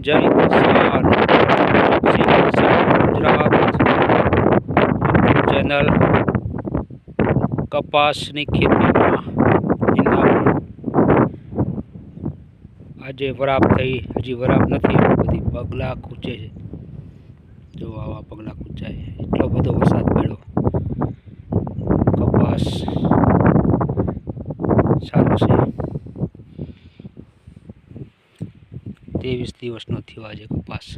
જય કિસાન. ગુજરાત. ચેનલ કપાસની ખેતીમાં આજે વરાપ થઈ, હજી વરાપ નથી બધી પગલાં ખૂંચે છે. જો આવા પગલાં ખૂંચાય, એટલો બધો વરસાદ પડ્યો. કપાસ સારો છે. ત્રેવીસ દિવસનો થયો આજે કપાસ.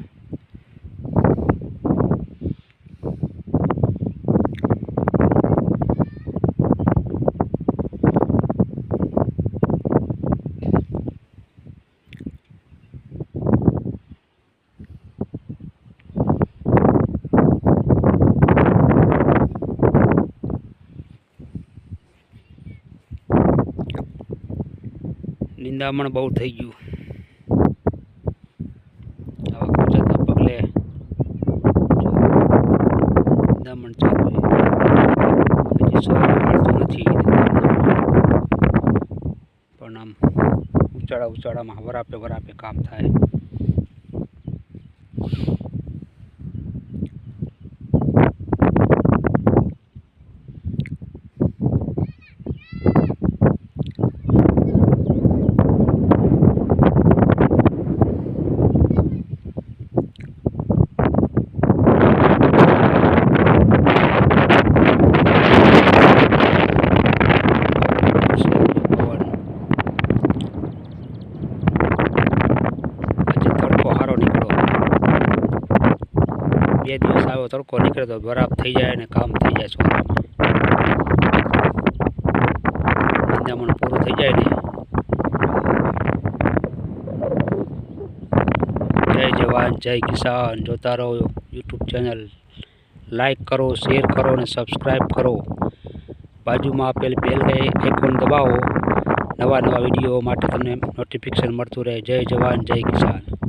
નિંદામણ બહુ થઈ ગયું આવા ખૂંચાતા પગલે જો નિંદામણ ચાલુ છે હજી સવાર વાળતું નથી. પણ આમ ઉચાળા ઉચાળામાં વરાપે વરાપે કામ થાય પવન. આજે તડકો સારો નીકળ્યો બે દિવસ આવ્યો, તડકો નીકળે તો બરાબર થઈ જાય અને કામ થઈ જાય છોકરામાં નિંદામણ પૂરું થઈ જાય ને. જય જવાન, જય કિસાન, જોતા રહો યુટ્યુબ ચેનલ. લાઈક કરો, શેર કરો અને સબસ્ક્રાઈબ કરો. બાજુમાં આપેલ બેલ આઇકોન દબાવો. નવા નવા વીડિયો માટે તમને નોટિફિકેશન મળતું રહે. જય જવાન, જય કિસાન.